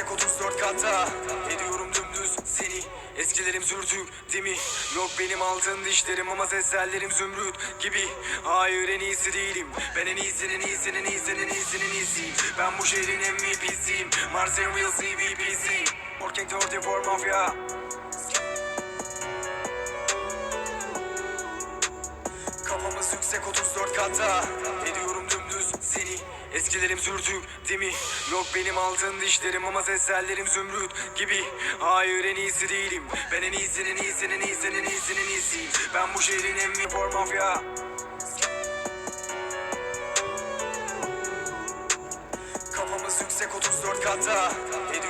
yüksek 34 katta Ediyorum dümdüz seni. Eskilerim sürtük değil mi? Yok benim altın dişlerim ama seslerlerim zümrüt gibi. Hayır en iyisi değilim. Ben en iyisinin iyisinin iyisinin iyisinin iyisiyim. Ben bu şehrin MVP'siyim Marcel Real CVP'siyim Working 34 Mafya. Kafamız yüksek 34 katta Eskilerim sürtük değil mi? Yok benim altın dişlerim ama seslerlerim zümrüt gibi. Hayır en iyisi değilim. Ben en iyisinin iyisinin iyisinin iyisinin iyisiyim. Ben bu şehrin en for mafya. Kafamız yüksek 34 katta Ediyorum dümdüz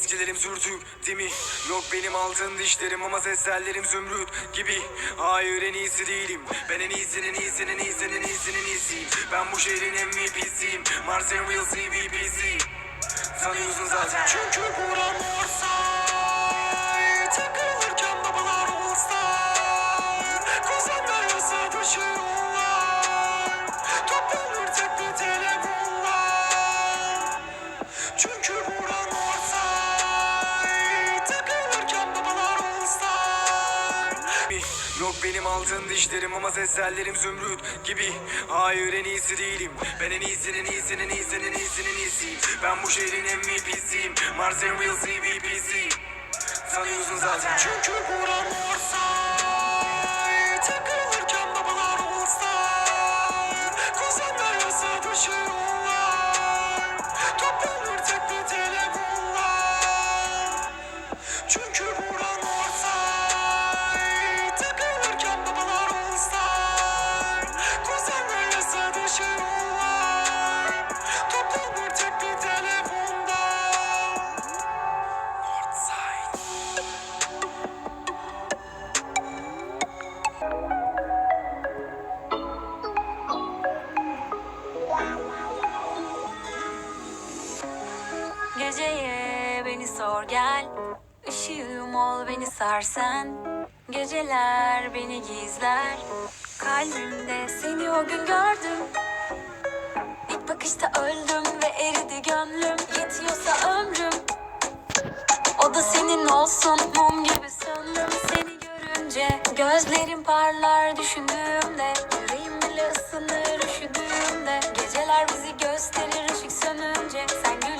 seni Eskilerim sürtük değil mi? Yok benim altın dişlerim ama seslerlerim zümrüt gibi. Hayır en iyisi değilim. Ben en iyisinin iyisinin iyisinin iyisinin iyisiyim. Ben bu şehrin MVP'siyim Marcel Real CVP'si Tanıyorsun zaten. Çünkü buram benim altın dişlerim ama seslerlerim zümrüt gibi. Hayır en iyisi değilim. Ben en iyisinin iyisinin iyisinin iyisinin iyisiyim. Ben bu şehrin MVP'siyim Marcel Real CVP'si Tanıyorsun zaten. Çünkü buram orsay Takılırken babalar all star Kuzenler yasa dışı yollar Toplanır tek bir telefonla Çünkü Geceye beni sor gel. Işığım ol beni sarsen Geceler beni gizler. Kalbimde seni o gün gördüm. İlk bakışta öldüm ve eridi gönlüm. Yetiyorsa ömrüm. O da senin olsun mum gibi söndüm Seni görünce gözlerim parlar düşündüğümde. Yüreğim bile ısınır üşüdüğümde. Geceler bizi gösterir ışık sönünce. Sen gülümseyince